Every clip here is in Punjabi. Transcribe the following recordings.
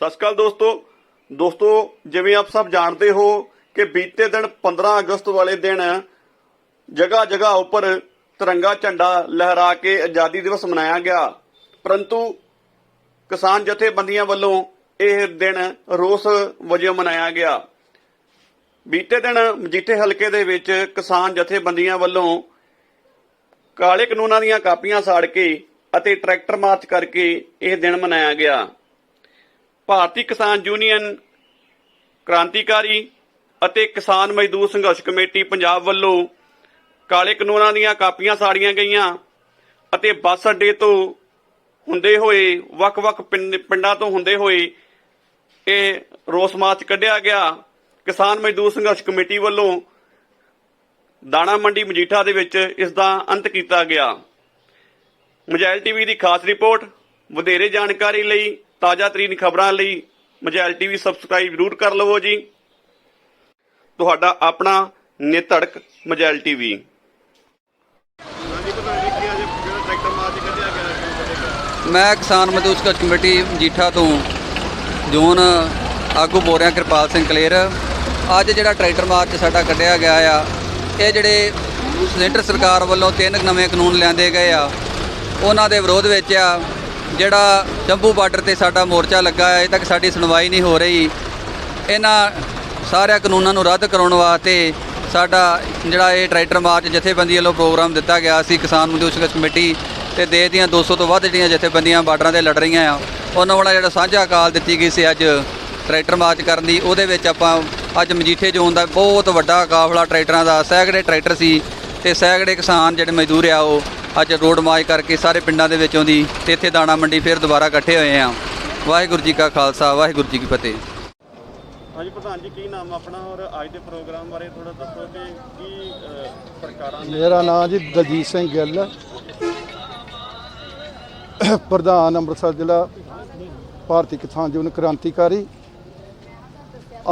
ਸਤਿ ਸ਼੍ਰੀ ਅਕਾਲ ਦੋਸਤੋ। ਦੋਸਤੋ, ਜਿਵੇਂ ਆਪ ਸਭ ਜਾਣਦੇ ਹੋ ਕਿ ਬੀਤੇ ਦਿਨ 15 ਅਗਸਤ ਵਾਲੇ ਦਿਨ ਜਗ੍ਹਾ ਜਗ੍ਹਾ ਉੱਪਰ ਤਿਰੰਗਾ ਝੰਡਾ ਲਹਿਰਾ ਕੇ ਆਜ਼ਾਦੀ ਦਿਵਸ ਮਨਾਇਆ ਗਿਆ। ਪਰੰਤੂ ਕਿਸਾਨ ਜਥੇਬੰਦੀਆਂ ਵੱਲੋਂ ਇਹ ਦਿਨ ਰੋਸ ਵਜੋਂ ਮਨਾਇਆ ਗਿਆ। ਬੀਤੇ ਦਿਨ ਮਜੀਠੇ ਹਲਕੇ ਦੇ ਵਿੱਚ ਕਿਸਾਨ ਜਥੇਬੰਦੀਆਂ ਵੱਲੋਂ ਕਾਲੇ ਕਾਨੂੰਨਾਂ ਦੀਆਂ ਕਾਪੀਆਂ ਸਾੜ ਕੇ ਅਤੇ ਟਰੈਕਟਰ ਮਾਰਚ ਕਰਕੇ ਇਹ ਦਿਨ ਮਨਾਇਆ ਗਿਆ। ਭਾਰਤੀ ਕਿਸਾਨ ਯੂਨੀਅਨ ਕ੍ਰਾਂਤੀਕਾਰੀ ਅਤੇ ਕਿਸਾਨ ਮਜ਼ਦੂਰ ਸੰਘਰਸ਼ ਕਮੇਟੀ ਪੰਜਾਬ ਵੱਲੋਂ ਕਾਲੇ ਕਾਨੂੰਨਾਂ ਦੀਆਂ ਕਾਪੀਆਂ ਸਾੜੀਆਂ ਗਈਆਂ ਅਤੇ ਬੱਸ ਅੱਡੇ ਤੋਂ ਹੁੰਦੇ ਹੋਏ, ਵੱਖ-ਵੱਖ ਪਿੰਡ- ਪਿੰਡਾਂ ਤੋਂ ਹੁੰਦੇ ਹੋਏ ਇਹ ਰੋਸ ਮਾਰਚ ਕੱਢਿਆ ਗਿਆ। ਕਿਸਾਨ ਮਜ਼ਦੂਰ ਸੰਘਰਸ਼ ਕਮੇਟੀ ਵੱਲੋਂ ਦਾਣਾ ਮੰਡੀ ਮਜੀਠਾ ਦੇ ਵਿੱਚ ਇਸ ਦਾ ਅੰਤ ਕੀਤਾ ਗਿਆ। ਮਜੈਲ ਟੀਵੀ ਦੀ ਖਾਸ ਰਿਪੋਰਟ, ਵਧੇਰੇ ਜਾਣਕਾਰੀ ਲਈ ਤਾਜ਼ਾ ਤਰੀਨ ਖਬਰਾਂ ਲਈ ਮਜੈਲ ਟੀਵੀ ਸਬਸਕ੍ਰਾਈਬ ਜ਼ਰੂਰ ਕਰ ਲਵੋ ਜੀ। ਤੁਹਾਡਾ ਆਪਣਾ ਨਿਤੜਕ ਮਜੈਲ ਟੀਵੀ। ਮੈਂ ਕਿਸਾਨ ਮਜ਼ਦੂਰ ਸੰਘਰਸ਼ ਕਮੇਟੀ ਮਜੀਠਾ ਤੋਂ ਜੋਨ ਆਗੂ ਬੋਲ ਰਿਹਾ ਕਿਰਪਾਲ ਸਿੰਘ ਕਲੇਰ। ਅੱਜ ਜਿਹੜਾ ਟਰੈਕਟਰ ਮਾਰਚ ਸਾਡਾ ਕੱਢਿਆ ਗਿਆ ਆ ਇਹ ਜਿਹੜੇ ਸੈਂਟਰ ਸਰਕਾਰ ਵੱਲੋਂ ਤਿੰਨ ਨਵੇਂ ਕਾਨੂੰਨ ਲਿਆਂਦੇ ਗਏ ਆ ਉਹਨਾਂ ਦੇ ਵਿਰੋਧ ਵਿੱਚ ਆ। ਜਿਹੜਾ ਜੰਬੂ ਬਾਰਡਰ ਤੇ ਸਾਡਾ ਮੋਰਚਾ ਲੱਗਾ ਹੈ, ਅਜੇ ਤੱਕ ਸਾਡੀ ਸੁਣਵਾਈ ਨਹੀਂ ਹੋ ਰਹੀ। ਇਹਨਾਂ ਸਾਰਿਆਂ ਕਾਨੂੰਨਾਂ ਨੂੰ ਰੱਦ ਕਰਾਉਣ ਵਾਸਤੇ ਸਾਡਾ ਜਿਹੜਾ ਇਹ ਟਰੈਕਟਰ ਮਾਰਚ ਜਥੇਬੰਦੀ ਵੱਲੋਂ ਪ੍ਰੋਗਰਾਮ ਦਿੱਤਾ ਗਿਆ। ਸੀ ਕਿਸਾਨ ਮਜ਼ਦੂਰ ਸੰਘਰਸ਼ ਕਮੇਟੀ ਤੇ ਦੇਸ਼ ਦੀਆਂ 200 ਤੋਂ ਵੱਧ ਜਿਹੜੀਆਂ ਜਥੇਬੰਦੀਆਂ ਬਾਰਡਰਾਂ ਤੇ ਲੜ ਰਹੀਆਂ ਆ, ਉਹਨਾਂ ਵੱਲੋਂ ਜਿਹੜਾ ਸਾਂਝਾ ਕਾਲ ਦਿੱਤੀ ਗਈ ਸੀ ਅੱਜ ਟਰੈਕਟਰ ਮਾਰਚ ਕਰਨ ਦੀ। ਉਹਦੇ ਵਿੱਚ ਆਪਾਂ ਅੱਜ ਮਜੀਠੇ ਜ਼ੋਨ ਦਾ ਬਹੁਤ ਵੱਡਾ ਕਾਫਲਾ ਟਰੈਕਟਰਾਂ ਦਾ, ਸੈਂਕੜੇ ਟਰੈਕਟਰ ਸੀ ਤੇ ਸੈਂਕੜੇ ਕਿਸਾਨ ਜਿਹੜੇ ਮਜ਼ਦੂਰ ਆ ਉਹ ਅੱਜ ਰੋਡ ਮਾਰਚ ਕਰਕੇ ਸਾਰੇ ਪਿੰਡਾਂ ਦੇ ਵਿੱਚੋਂ ਦੀ ਤੇ ਇੱਥੇ ਦਾਣਾ ਮੰਡੀ ਫਿਰ ਦੁਬਾਰਾ ਇਕੱਠੇ ਹੋਏ ਆ ਵਾਹਿਗੁਰੂ ਜੀ ਕਾ ਖਾਲਸਾ ਵਾਹਿਗੁਰੂ ਜੀ ਕੀ ਫਤਿਹ। ਹਾਂਜੀ ਪ੍ਰਧਾਨ ਜੀ ਕੀ ਨਾਮ ਆਪਣਾ ਔਰ ਅੱਜ ਦੇ ਪ੍ਰੋਗਰਾਮ ਬਾਰੇ ਥੋੜਾ ਦੱਸੋ ਕਿ ਕੀ ਸਰਕਾਰਾਂ ਨੇ? ਮੇਰਾ ਨਾਮ ਜੀ ਦਲਜੀਤ ਸਿੰਘ ਗਿੱਲ। ਹੈ। ਪ੍ਰਧਾਨ ਅੰਮ੍ਰਿਤਸਰ ਜ਼ਿਲ੍ਹਾ ਭਾਰਤੀ ਕਿਸਾਨ ਯੂਨੀਅਨ ਕ੍ਰਾਂਤੀਕਾਰੀ।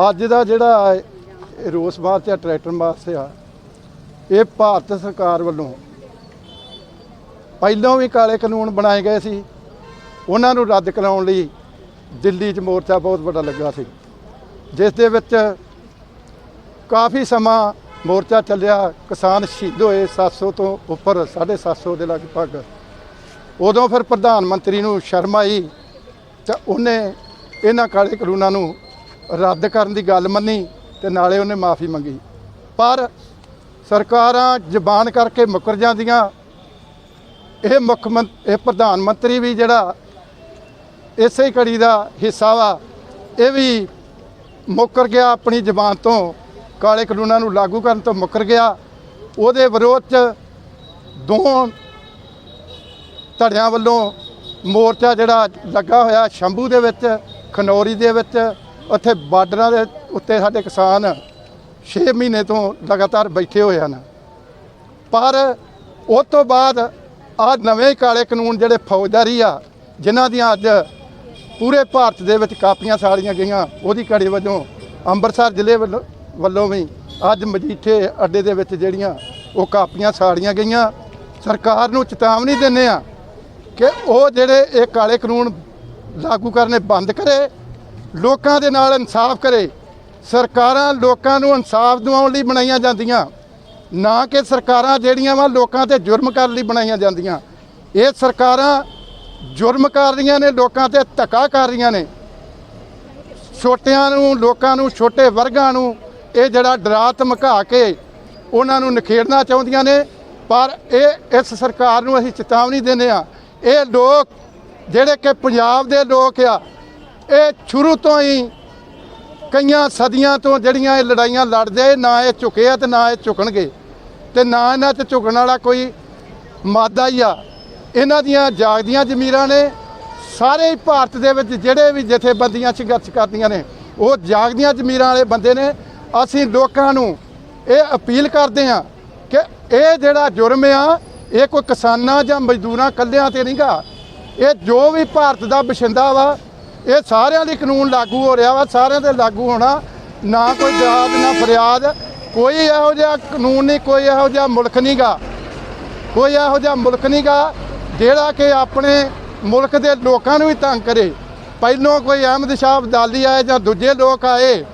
ਅੱਜ ਦਾ ਜਿਹੜਾ ਇਹ ਰੋਸ ਮਾਰਚ ਆ ਟਰੈਕਟਰ ਮਾਰਚ ਆ ਇਹ ਭਾਰਤ ਸਰਕਾਰ ਵੱਲੋਂ ਪਹਿਲਾਂ ਵੀ ਕਾਲੇ ਕਾਨੂੰਨ ਬਣਾਏ ਗਏ ਸੀ। ਉਹਨਾਂ ਨੂੰ ਰੱਦ ਕਰਾਉਣ ਲਈ ਦਿੱਲੀ 'ਚ ਮੋਰਚਾ ਬਹੁਤ ਵੱਡਾ ਲੱਗਾ ਸੀ। ਜਿਸ ਦੇ ਵਿੱਚ ਕਾਫੀ ਸਮਾਂ ਮੋਰਚਾ ਚੱਲਿਆ। ਕਿਸਾਨ ਸ਼ਹੀਦ ਹੋਏ 700 ਤੋਂ ਉੱਪਰ 750 ਦੇ ਲਗਭਗ। ਉਦੋਂ ਫਿਰ ਪ੍ਰਧਾਨ ਮੰਤਰੀ ਨੂੰ ਸ਼ਰਮ ਆਈ ਤੇ ਉਹਨੇ ਇਹਨਾਂ ਕਾਲੇ ਕਾਨੂੰਨਾਂ ਨੂੰ ਰੱਦ ਕਰਨ ਦੀ ਗੱਲ ਮੰਨੀ ਤੇ ਨਾਲੇ ਉਹਨੇ ਮਾਫੀ ਮੰਗੀ। ਪਰ ਸਰਕਾਰਾਂ ਜ਼ਬਾਨ ਕਰਕੇ ਮੁੱਕਰ ਜਾਂਦੀਆਂ। ਇਹ ਮੁੱਖ ਮੰਤ, ਇਹ ਪ੍ਰਧਾਨ ਮੰਤਰੀ ਵੀ ਜਿਹੜਾ ਇਸੇ ਹੀ ਕੜੀ ਦਾ ਹਿੱਸਾ ਵਾ, ਇਹ ਵੀ ਮੁੱਕਰ ਗਿਆ ਆਪਣੀ ਜ਼ਬਾਨ ਤੋਂ, ਕਾਲੇ ਕਾਨੂੰਨਾਂ ਨੂੰ ਲਾਗੂ ਕਰਨ ਤੋਂ ਮੁੱਕਰ ਗਿਆ। ਉਹਦੇ ਵਿਰੋਧ 'ਚ ਦੋ ਧੜਿਆਂ ਵੱਲੋਂ ਮੋਰਚਾ ਜਿਹੜਾ ਲੱਗਾ ਹੋਇਆ ਸ਼ੰਭੂ ਦੇ ਵਿੱਚ, ਖਨੌਰੀ ਦੇ ਵਿੱਚ, ਉੱਥੇ ਬਾਰਡਰਾਂ ਦੇ ਉੱਤੇ ਸਾਡੇ ਕਿਸਾਨ 6 ਮਹੀਨੇ ਤੋਂ ਲਗਾਤਾਰ ਬੈਠੇ ਹੋਏ ਹਨ। ਪਰ ਉਸ ਤੋਂ ਬਾਅਦ ਆ ਨਵੇਂ ਕਾਲੇ ਕਾਨੂੰਨ ਜਿਹੜੇ ਫੌਜਦਾਰੀ ਆ, ਜਿਨ੍ਹਾਂ ਦੀਆਂ ਅੱਜ ਪੂਰੇ ਭਾਰਤ ਦੇ ਵਿੱਚ ਕਾਪੀਆਂ ਸਾੜੀਆਂ ਗਈਆਂ, ਉਹਦੀ ਕੜੀ ਵਜੋਂ ਅੰਮ੍ਰਿਤਸਰ ਜ਼ਿਲ੍ਹੇ ਵੱਲੋਂ ਵੱਲੋਂ ਵੀ ਅੱਜ ਮਜੀਠੇ ਅੱਡੇ ਦੇ ਵਿੱਚ ਜਿਹੜੀਆਂ ਉਹ ਕਾਪੀਆਂ ਸਾੜੀਆਂ ਗਈਆਂ। ਸਰਕਾਰ ਨੂੰ ਚੇਤਾਵਨੀ ਦਿੰਦੇ ਆ ਕਿ ਉਹ ਜਿਹੜੇ ਇਹ ਕਾਲੇ ਕਾਨੂੰਨ ਲਾਗੂ ਕਰਨੇ ਬੰਦ ਕਰੇ, ਲੋਕਾਂ ਦੇ ਨਾਲ ਇਨਸਾਫ ਕਰੇ। ਸਰਕਾਰਾਂ ਲੋਕਾਂ ਨੂੰ ਇਨਸਾਫ ਦਿਵਾਉਣ ਲਈ ਬਣਾਈਆਂ ਜਾਂਦੀਆਂ। ਨਾ ਕਿ ਸਰਕਾਰਾਂ ਜਿਹੜੀਆਂ ਵਾ ਲੋਕਾਂ ਤੇ ਜੁਰਮ ਕਰਨ ਲਈ ਬਣਾਈਆਂ ਜਾਂਦੀਆਂ। ਇਹ ਸਰਕਾਰਾਂ ਜੁਰਮ ਕਰ ਰਹੀਆਂ ਨੇ, ਲੋਕਾਂ ਤੇ ਧੱਕਾ ਕਰ ਰਹੀਆਂ ਨੇ। ਛੋਟਿਆਂ ਨੂੰ, ਲੋਕਾਂ ਨੂੰ, ਛੋਟੇ ਵਰਗਾਂ ਨੂੰ ਇਹ ਜਿਹੜਾ ਡਰਾ ਧਮਕਾ ਕੇ ਉਹਨਾਂ ਨੂੰ ਨਖੇੜਨਾ ਚਾਹੁੰਦੀਆਂ ਨੇ, ਪਰ ਇਹ ਇਸ ਸਰਕਾਰ ਨੂੰ ਅਸੀਂ ਚੇਤਾਵਨੀ ਦਿੰਦੇ ਆ ਇਹ ਲੋਕ ਜਿਹੜੇ ਕਿ ਪੰਜਾਬ ਦੇ ਲੋਕ ਆ, ਇਹ ਸ਼ੁਰੂ ਤੋਂ ਹੀ ਕਈਆਂ ਸਦੀਆਂ ਤੋਂ ਜਿਹੜੀਆਂ ਇਹ ਲੜਾਈਆਂ ਲੜਦੇ, ਨਾ ਇਹ ਝੁਕੇ ਆ ਤੇ ਨਾ ਇਹ ਝੁਕਣਗੇ। ਤੇ ਨਾ ਇਹਨਾਂ 'ਚ ਝੁਕਣ ਵਾਲਾ ਕੋਈ ਮਾਦਾ ਹੀ ਆ। ਇਹਨਾਂ ਦੀਆਂ ਜਾਗਦੀਆਂ ਜ਼ਮੀਰਾਂ ਨੇ ਸਾਰੇ ਹੀ ਭਾਰਤ ਦੇ ਵਿੱਚ ਜਿਹੜੇ ਵੀ ਜਥੇਬੰਦੀਆਂ ਸੰਘਰਸ਼ ਕਰਦੀਆਂ ਨੇ, ਉਹ ਜਾਗਦੀਆਂ ਜ਼ਮੀਰਾਂ ਵਾਲੇ ਬੰਦੇ ਨੇ। ਅਸੀਂ ਲੋਕਾਂ ਨੂੰ ਇਹ ਅਪੀਲ ਕਰਦੇ ਹਾਂ ਕਿ ਇਹ ਜਿਹੜਾ ਜੁਰਮ ਆ, ਇਹ ਕੋਈ ਕਿਸਾਨਾਂ ਜਾਂ ਮਜ਼ਦੂਰਾਂ ਕੱਲਿਆਂ ਤੇ ਨਹੀਂਗਾ। ਇਹ ਜੋ ਵੀ ਭਾਰਤ ਦਾ ਬਸ਼ਿੰਦਾ ਵਾ, ਇਹ ਸਾਰਿਆਂ ਲਈ ਕਾਨੂੰਨ ਲਾਗੂ ਹੋ ਰਿਹਾ ਵਾ, ਸਾਰਿਆਂ ਤੇ ਲਾਗੂ ਹੋਣਾ ਨਾ ਕੋਈ ਦਾਦ ਨਾ ਫਰਿਆਦ। ਕੋਈ ਇਹੋ ਜਿਹਾ ਕਾਨੂੰਨ ਨਹੀਂ, ਕੋਈ ਇਹੋ ਜਿਹਾ ਮੁਲਕ ਨਹੀਂਗਾ। ਕੋਈ ਇਹੋ ਜਿਹਾ ਮੁਲਕ ਨਹੀਂਗਾ ਜਿਹੜਾ ਕਿ ਆਪਣੇ ਮੁਲਕ ਦੇ ਲੋਕਾਂ ਨੂੰ ਵੀ ਤੰਗ ਕਰੇ। ਪਹਿਲੋਂ ਕੋਈ ਅਹਿਮਦ ਸ਼ਾਹ ਅਬਦਾਲੀ ਆਏ ਜਾਂ ਦੂਜੇ ਲੋਕ ਆਏ,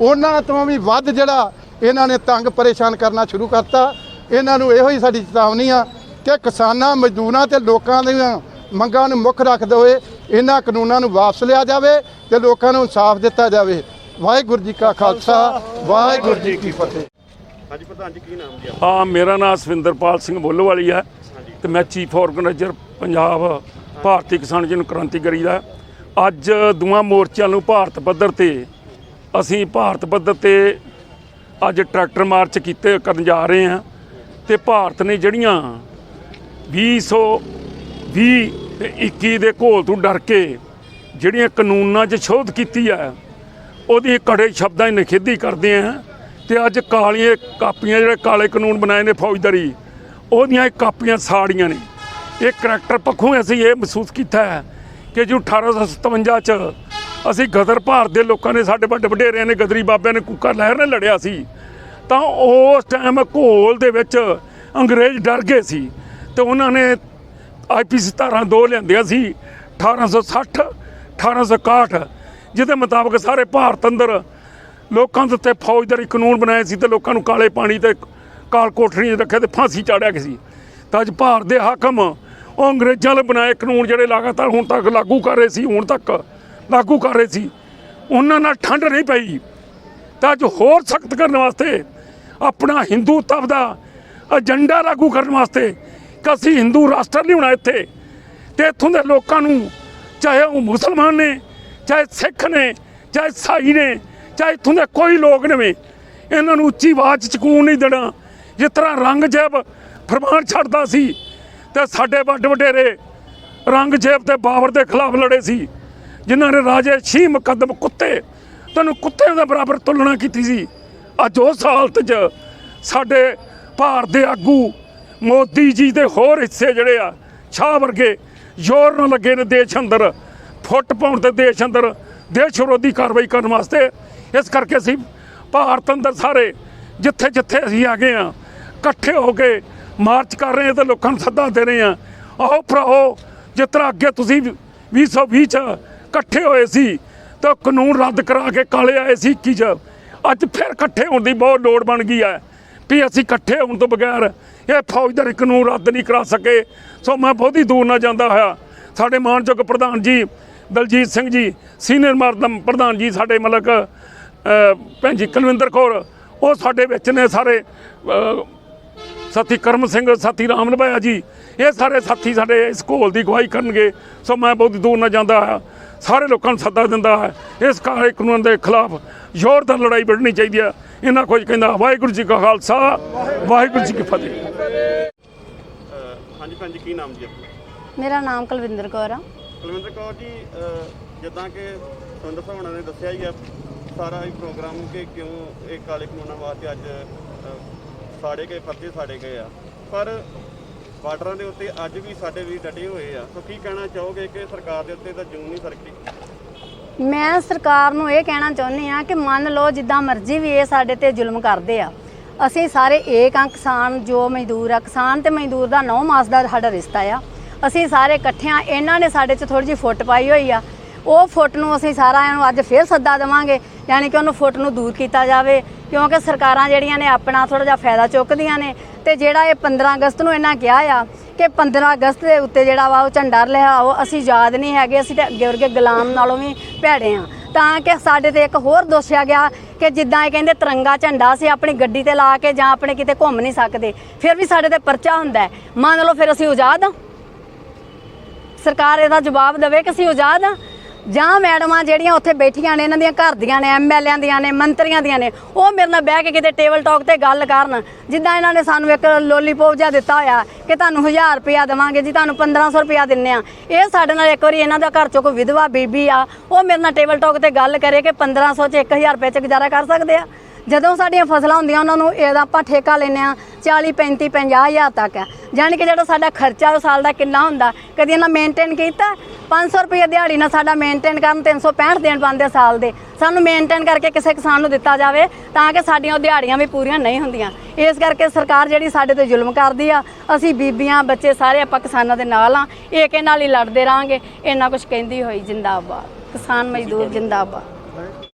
ਉਹਨਾਂ ਤੋਂ ਵੀ ਵੱਧ ਜਿਹੜਾ ਇਹਨਾਂ ਨੇ ਤੰਗ ਪਰੇਸ਼ਾਨ ਕਰਨਾ ਸ਼ੁਰੂ ਕਰਤਾ। ਇਹਨਾਂ ਨੂੰ ਇਹੋ ਹੀ ਸਾਡੀ ਚੇਤਾਵਨੀ ਆ ਕਿ ਕਿਸਾਨਾਂ, ਮਜ਼ਦੂਰਾਂ ਤੇ ਲੋਕਾਂ ਦੀਆਂ ਮੰਗਾਂ ਨੂੰ ਮੁੱਖ ਰੱਖਦੇ ਹੋਏ ਇਹਨਾਂ ਕਾਨੂੰਨਾਂ ਨੂੰ ਵਾਪਸ ਲਿਆ ਜਾਵੇ ਤੇ ਲੋਕਾਂ ਨੂੰ ਇਨਸਾਫ ਦਿੱਤਾ ਜਾਵੇ। ਵਾਹਿਗੁਰੂ ਜੀ ਕਾ ਖਾਲਸਾ, ਵਾਹਿਗੁਰੂ ਜੀ ਕੀ ਫਤਿਹ। ਹਾਂਜੀ ਪ੍ਰਧਾਨ ਜੀ ਕੀ ਨਾਮ ਜੀ? ਹਾਂ ਮੇਰਾ ਨਾਮ ਸਵਿੰਦਰਪਾਲ ਸਿੰਘ ਬੋਲੋਵਾਲੀ ਹੈ ਤੇ ਮੈਂ ਚੀਫ ਆਰਗੇਨਾਈਜ਼ਰ ਪੰਜਾਬ ਭਾਰਤੀ ਕਿਸਾਨ ਜਨ ਕ੍ਰਾਂਤੀਕਾਰੀ ਦਾ। ਅੱਜ ਦੋਵਾਂ ਮੋਰਚਿਆਂ ਨੂੰ ਭਾਰਤ ਪੱਧਰ ਤੇ ਅਸੀਂ ਭਾਰਤ ਪੱਧਰ ਤੇ ਅੱਜ ਟਰੈਕਟਰ ਮਾਰਚ ਕੀਤੇ ਕਰਨ ਜਾ ਰਹੇ ਹਾਂ ਤੇ ਭਾਰਤ ਨੇ ਜਿਹੜੀਆਂ 220 ਤੇ 21 ਦੇ ਘੋਲ ਤੋਂ ਡਰ ਕੇ ਜਿਹੜੀਆਂ ਕਾਨੂੰਨਾਂ 'ਚ ਸ਼ੋਧ ਕੀਤੀ ਹੈ ਉਹਦੀ ਕੜੇ ਸ਼ਬਦਾਂ 'ਚ ਨਿਖੇਧੀ ਕਰਦੇ ਆ ਤੇ ਅੱਜ ਕਾਲੀਆਂ ਕਾਪੀਆਂ ਜਿਹੜੇ ਕਾਲੇ ਕਾਨੂੰਨ ਬਣਾਏ ਨੇ ਫੌਜਦਾਰੀ, ਉਹਦੀਆਂ ਇਹ ਕਾਪੀਆਂ ਸਾੜੀਆਂ ਨੇ। ਇਹ ਕਰੈਕਟਰ ਪੱਖੋਂ ਅਸੀਂ ਇਹ ਮਹਿਸੂਸ ਕੀਤਾ ਹੈ ਕਿ ਜੋ 1857 ਚ ਅਸੀਂ ਗਦਰ ਭਾਰਤ ਦੇ ਲੋਕਾਂ ਨੇ ਸਾਡੇ ਵੱਡੇ ਵਡੇਰਿਆਂ ਨੇ, ਗਦਰੀ ਬਾਬਿਆਂ ਨੇ ਕੁੱਕਾ ਲਹਿਰ ਨੇ ਲੜਿਆ ਸੀ, ਤਾਂ ਉਸ ਟਾਈਮ ਘੋਲ ਦੇ ਵਿੱਚ ਅੰਗਰੇਜ਼ ਡਰ ਗਏ ਸੀ। ਤੇ ਉਹਨਾਂ ਨੇ ਆਈਪੀਸੀ ਧਾਰਾਂ ਦੋ ਲਿਆਂਦੀਆਂ ਸੀ 1860 1861 ਜਿਹਦੇ ਮੁਤਾਬਕ ਸਾਰੇ ਭਾਰਤ ਅੰਦਰ ਲੋਕਾਂ ਦੇ ਉੱਤੇ ਫੌਜਦਾਰੀ ਕਾਨੂੰਨ ਬਣਾਏ ਸੀ ਤੇ ਲੋਕਾਂ ਨੂੰ ਕਾਲੇ ਪਾਣੀ ਤੇ ਕਾਲ ਕੋਠੜੀਆਂ 'ਚ ਰੱਖਿਆ ਤੇ ਫਾਂਸੀ ਚਾੜਿਆ ਗਿਆ ਸੀ। ਤਾਂ ਅੱਜ ਭਾਰਤ ਦੇ ਹਾਕਮ ਉਹ ਅੰਗਰੇਜ਼ਾਂ ਨੇ ਬਣਾਏ ਕਾਨੂੰਨ ਜਿਹੜੇ ਲਗਾਤਾਰ ਹੁਣ ਤੱਕ ਲਾਗੂ ਕਰ ਰਹੇ ਸੀ, ਹੁਣ ਤੱਕ ਲਾਗੂ ਕਰ ਰਹੇ ਸੀ। ਉਹਨਾਂ ਨਾਲ ਠੰਡ ਨਹੀਂ ਪਈ। ਤਾਂ ਅੱਜ ਹੋਰ ਸਖਤ ਕਰਨ ਵਾਸਤੇ ਆਪਣਾ ਹਿੰਦੂਤਵ ਦਾ ਏਜੰਡਾ ਲਾਗੂ ਕਰਨ ਵਾਸਤੇ ਕਿ ਅਸੀਂ ਹਿੰਦੂ ਰਾਸ਼ਟਰ ਨਹੀਂ ਹੋਣਾ ਇੱਥੇ ਤੇ ਇੱਥੋਂ ਦੇ ਲੋਕਾਂ ਨੂੰ ਚਾਹੇ ਉਹ ਮੁਸਲਮਾਨ ਨੇ, ਚਾਹੇ ਸਿੱਖ ਨੇ, ਚਾਹੇ ਈਸਾਈ ਨੇ ਚਾਹੇ ਇੱਥੋਂ ਦੇ ਕੋਈ ਲੋਕ ਨੇ ਇਹਨਾਂ ਨੂੰ ਉੱਚੀ ਆਵਾਜ਼ 'ਚ ਚਕੂਨ ਨਹੀਂ ਦੇਣਾ। ਜਿਸ ਤਰ੍ਹਾਂ ਰੰਗਜੇਬ ਫਰਮਾਨ ਛੱਡਦਾ ਸੀ ਤੇ ਸਾਡੇ ਵੱਡ ਵਡੇਰੇ ਰੰਗਜੇਬ ਤੇ ਬਾਬਰ ਦੇ ਖਿਲਾਫ ਲੜੇ ਸੀ, ਜਿਨ੍ਹਾਂ ਨੇ ਰਾਜੇ ਸ਼ੀ ਮੁਕੱਦਮ ਕੁੱਤੇ, ਤੈਨੂੰ ਕੁੱਤਿਆਂ ਦੇ ਬਰਾਬਰ ਤੁਲਨਾ ਕੀਤੀ ਸੀ। ਅੱਜ ਉਸ ਹਾਲਤ 'ਚ ਸਾਡੇ ਭਾਰਤ ਦੇ ਆਗੂ ਮੋਦੀ ਜੀ ਦੇ ਹੋਰ ਹਿੱਸੇ ਜਿਹੜੇ ਆ, ਸ਼ਾਹ ਵਰਗੇ ਜ਼ੋਰ ਨਾਲ ਲੱਗੇ ਨੇ ਦੇਸ਼ ਅੰਦਰ, ਫੁੱਟ ਪਾਉਣ ਤੇ ਦੇਸ਼ ਅੰਦਰ ਦੇਸ਼ ਵਿਰੋਧੀ ਕਾਰਵਾਈ ਕਰਨ ਵਾਸਤੇ ਇਸ ਕਰਕੇ ਅਸੀਂ ਭਾਰਤ ਅੰਦਰ ਸਾਰੇ ਜਿੱਥੇ ਜਿੱਥੇ ਅਸੀਂ ਆ ਗਏ ਆ, ਇਕੱਠੇ ਹੋ ਕੇ ਮਾਰਚ ਕਰ ਰਹੇ ਹਾਂ ਤੇ ਲੋਕਾਂ ਨੂੰ ਸੱਦਾ ਦੇ ਰਹੇ ਆ ਆਓ ਭਰਾਓ ਜਿਸ ਤਰ੍ਹਾਂ ਅੱਗੇ ਤੁਸੀਂ 2020 ਚ ਇਕੱਠੇ ਹੋਏ ਸੀ, ਤਾਂ ਕਾਨੂੰਨ ਰੱਦ ਕਰਾ ਕੇ ਕਾਲੇ ਆਏ ਸੀ 21 ਚ। ਅੱਜ ਫਿਰ ਇਕੱਠੇ ਹੋਣ ਦੀ ਬਹੁਤ ਲੋੜ ਬਣ ਗਈ ਹੈ ਵੀ ਅਸੀਂ ਇਕੱਠੇ ਹੋਣ ਤੋਂ ਬਗੈਰ ਇਹ ਫੌਜਦਾਰੀ ਕਾਨੂੰਨ ਰੱਦ ਨਹੀਂ ਕਰਾ ਸਕੇ। ਸੋ ਮੈਂ ਬਹੁਤੀ ਦੂਰ ਨਾ ਜਾਂਦਾ ਹੋਇਆ। ਸਾਡੇ ਮਾਨਯੋਗ ਪ੍ਰਧਾਨ ਜੀ, ਦਲਜੀਤ ਸਿੰਘ ਜੀ, ਸੀਨੀਅਰ ਮਰਦਮ ਪ੍ਰਧਾਨ ਜੀ, ਸਾਡੇ ਮਲਕ ਭੈਣ ਜੀ ਕੁਲਵਿੰਦਰ ਕੌਰ ਉਹ ਸਾਡੇ ਵਿੱਚ ਨੇ ਸਾਰੇ ਸਾਥੀ ਕਰਮ ਸਿੰਘ ਸਾਥੀ ਰਾਮ ਨਿਭਾਇਆ ਜੀ। ਇਹ ਸਾਰੇ ਸਾਥੀ ਸਾਡੇ ਇਸ ਘੋਲ ਦੀ ਅਗਵਾਈ ਕਰਨਗੇ ਸੋ ਮੈਂ ਬਹੁਤ ਦੂਰ ਨਾ ਜਾਂਦਾ ਹਾਂ। ਸਾਰੇ ਲੋਕਾਂ ਨੂੰ ਸੱਦਾ ਦਿੰਦਾ ਹੈ ਇਸ ਕਾਲੇ ਕਾਨੂੰਨ ਦੇ ਖਿਲਾਫ ਜ਼ੋਰਦਾਰ ਲੜਾਈ ਵਿੱਢਣੀ ਚਾਹੀਦੀ ਹੈ। ਇਹਨਾਂ ਕੁਝ ਕਹਿੰਦਾ ਵਾਹਿਗੁਰੂ ਜੀ ਕਾ ਖਾਲਸਾ ਵਾਹਿਗੁਰੂ ਜੀ ਕੀ ਫਤਿਹ। ਹਾਂਜੀ ਭੈਣ ਜੀ ਕੀ ਨਾਮ ਜੀ ਆਪਣਾ? ਮੇਰਾ ਨਾਮ ਕੁਲਵਿੰਦਰ ਕੌਰ ਆ। ਕੁਲਵਿੰਦਰ ਕੌਰ ਜੀ ਜਿੱਦਾਂ ਕਿ ਸੁੰਦਰ ਸੋਹਣਾ ਨੇ ਦੱਸਿਆ ਹੀ ਆ ਸਾਰਾ ਹੀ ਪ੍ਰੋਗਰਾਮ ਕਿ ਕਿਉਂ ਇਹ ਕਾਲੇ ਕਾਨੂੰਨਾਂ ਵਾਸਤੇ ਅੱਜ ਅਹ, ਸਾੜੇ ਗਏ ਪਰਚੇ ਸਾੜੇ ਗਏ ਆ। ਪਰ ਬਾਰਡਰਾਂ ਦੇ ਉੱਤੇ ਅੱਜ ਵੀ ਸਾਡੇ ਵੀ ਡਟੇ ਹੋਏ ਆ। ਸੋ ਕੀ ਕਹਿਣਾ ਚਾਹੋਗੇ ਕਿ ਸਰਕਾਰ ਦੇ ਉੱਤੇ ਤਾਂ ਜੂਨ ਨਹੀਂ ਸਰਕਦੀ ਮੈਂ ਸਰਕਾਰ ਨੂੰ ਇਹ ਕਹਿਣਾ ਚਾਹੁੰਦੀ ਆ ਕਿ ਮੰਨ ਲਓ ਜਿੱਦਾਂ ਮਰਜ਼ੀ ਵੀ ਇਹ ਸਾਡੇ ਤੇ ਜ਼ੁਲਮ ਕਰਦੇ ਆ। ਅਸੀਂ ਸਾਰੇ ਏਕ ਆ ਕਿਸਾਨ ਜੋ ਮਜ਼ਦੂਰ ਆ ਕਿਸਾਨ ਤੇ ਮਜ਼ਦੂਰ ਦਾ 9 ਮਾਸ ਦਾ ਸਾਡਾ ਰਿਸ਼ਤਾ ਆ। ਅਸੀਂ ਸਾਰੇ ਇਕੱਠੇ ਆ। ਇਹਨਾਂ ਨੇ ਸਾਡੇ 'ਚ ਥੋੜੀ ਜਿਹੀ ਫੁੱਟ ਪਾਈ ਹੋਈ ਆ। ਉਹ ਫੁੱਟ ਨੂੰ ਅਸੀਂ ਸਾਰਿਆਂ ਨੂੰ ਅੱਜ ਫੇਰ ਸੱਦਾ ਦੇਵਾਂਗੇ, ਯਾਨੀ ਕਿ ਉਹਨੂੰ ਫੁੱਟ ਨੂੰ ਦੂਰ ਕੀਤਾ ਜਾਵੇ, ਕਿਉਂਕਿ ਸਰਕਾਰਾਂ ਜਿਹੜੀਆਂ ਨੇ ਆਪਣਾ ਥੋੜਾ ਜਿਹਾ ਫਾਇਦਾ ਚੁੱਕਦੀਆਂ ਨੇ। ਤੇ ਜਿਹੜਾ ਇਹ 15 ਅਗਸਤ ਨੂੰ ਇਹਨਾਂ ਕਿਹਾ ਆ ਕਿ 15 ਅਗਸਤ ਦੇ ਉੱਤੇ ਜਿਹੜਾ ਵਾ ਉਹ ਝੰਡਾ ਲਹਿਰਾਓ ਅਸੀਂ ਯਾਦ ਨਹੀਂ ਹੈਗੇ, ਅਸੀਂ ਤੇ ਅੱਗੇ ਵਰਗੇ ਗੁਲਾਮ ਨਾਲੋਂ ਵੀ ਭੈੜੇ ਆ। ਤਾਂ ਕਿ ਸਾਡੇ ਤੇ ਇੱਕ ਹੋਰ ਦੋਸ਼ਿਆ ਗਿਆ ਕਿ ਜਿੱਦਾਂ ਇਹ ਕਹਿੰਦੇ ਤਿਰੰਗਾ ਝੰਡਾ ਅਸੀਂ ਆਪਣੀ ਗੱਡੀ ਤੇ ਲਾ ਕੇ ਜਾਂ ਆਪਣੇ ਕਿਤੇ ਘੁੰਮ ਨਹੀਂ ਸਕਦੇ, ਫਿਰ ਵੀ ਸਾਡੇ ਤੇ ਪਰਚਾ ਹੁੰਦਾ ਮੰਨ ਲਓ ਫਿਰ ਅਸੀਂ ਆਜ਼ਾਦ ਆ ਸਰਕਾਰ ਇਹਦਾ ਜਵਾਬ ਦੇਵੇ ਕਿ ਅਸੀਂ ਆਜ਼ਾਦ ਆ ਜਾਂ ਮੈਡਮਾਂ ਜਿਹੜੀਆਂ ਉੱਥੇ ਬੈਠੀਆਂ ਨੇ, ਇਹਨਾਂ ਦੀਆਂ ਘਰ ਦੀਆਂ ਨੇ ਐਮਐਲਏਆਂ ਦੀਆਂ ਨੇ, ਮੰਤਰੀਆਂ ਦੀਆਂ ਨੇ, ਉਹ ਮੇਰੇ ਨਾਲ ਬਹਿ ਕੇ ਕਿਤੇ ਟੇਬਲ ਟਾਕ ਤੇ ਗੱਲ ਕਰਨ। ਜਿੱਦਾਂ ਇਹਨਾਂ ਨੇ ਸਾਨੂੰ ਇੱਕ ਲੋਲੀਪੌਪ ਜਿਹਾ ਦਿੱਤਾ ਹੋਇਆ ਕਿ ਤੁਹਾਨੂੰ 1000 ਰੁਪਇਆ ਦੇਵਾਂਗੇ ਜੀ, ਤੁਹਾਨੂੰ 1500 ਰੁਪਇਆ ਦਿੰਨੇ ਆ। ਇਹ ਸਾਡੇ ਨਾਲ ਇੱਕ ਵਾਰੀ ਇਹਨਾਂ ਦਾ ਘਰ ਚੋਂ ਕੋਈ ਵਿਧਵਾ ਬੀਬੀ ਆ, ਉਹ ਮੇਰੇ ਨਾਲ ਟੇਬਲ ਟਾਕ ਤੇ ਗੱਲ ਕਰੇ ਕਿ 1500 ਚ 1000 ਰੁਪਏ ਚ ਗੁਜ਼ਾਰਾ ਕਰ ਸਕਦੇ ਆ। ਜਦੋਂ ਸਾਡੀਆਂ ਫਸਲਾਂ ਹੁੰਦੀਆਂ, ਉਹਨਾਂ ਨੂੰ ਇਹਦਾ ਆਪਾਂ ਠੇਕਾ ਲੈਨੇ ਆ 40 35 50 ਹਜ਼ਾਰ ਤੱਕ ਹੈ। ਯਾਨੀ ਕਿ ਜਿਹੜਾ ਸਾਡਾ ਖਰਚਾ ਉਹ ਸਾਲ ਦਾ ਕਿੰਨਾ ਹੁੰਦਾ? ਕਦੀ ਇਹਨਾਂ ਮੇਨਟੇਨ ਕੀਤਾ? 500 ਰੁਪਏ ਦਿਹਾੜੀ ਨਾਲ ਸਾਡਾ ਮੇਨਟੇਨ ਕਰਨ 365 ਦੇਣ ਪਾਉਂਦੇ ਸਾਲ ਦੇ। ਸਾਨੂੰ ਮੇਨਟੇਨ ਕਰਕੇ ਕਿਸੇ ਕਿਸਾਨ ਨੂੰ ਦਿੱਤਾ ਜਾਵੇ ਤਾਂ ਕਿ ਸਾਡੀਆਂ ਦਿਹਾੜੀਆਂ ਵੀ ਪੂਰੀਆਂ ਨਹੀਂ ਹੁੰਦੀਆਂ। ਇਸ ਕਰਕੇ ਸਰਕਾਰ ਜਿਹੜੀ ਸਾਡੇ ਤੇ ਜ਼ੁਲਮ ਕਰਦੀ ਆ, ਅਸੀਂ ਬੀਬੀਆਂ, ਬੱਚੇ ਸਾਰੇ ਆਪਾਂ ਕਿਸਾਨਾਂ ਦੇ ਨਾਲ ਆ ਇਹ ਨਾਲ ਹੀ ਲੜਦੇ ਰਾਂਗੇ ਇੰਨਾ ਕੁਝ ਕਹਿੰਦੀ ਹੋਈ, ਜਿੰਦਾਬਾਦ। ਕਿਸਾਨ ਮਜ਼ਦੂਰ, ਜਿੰਦਾਬਾਦ।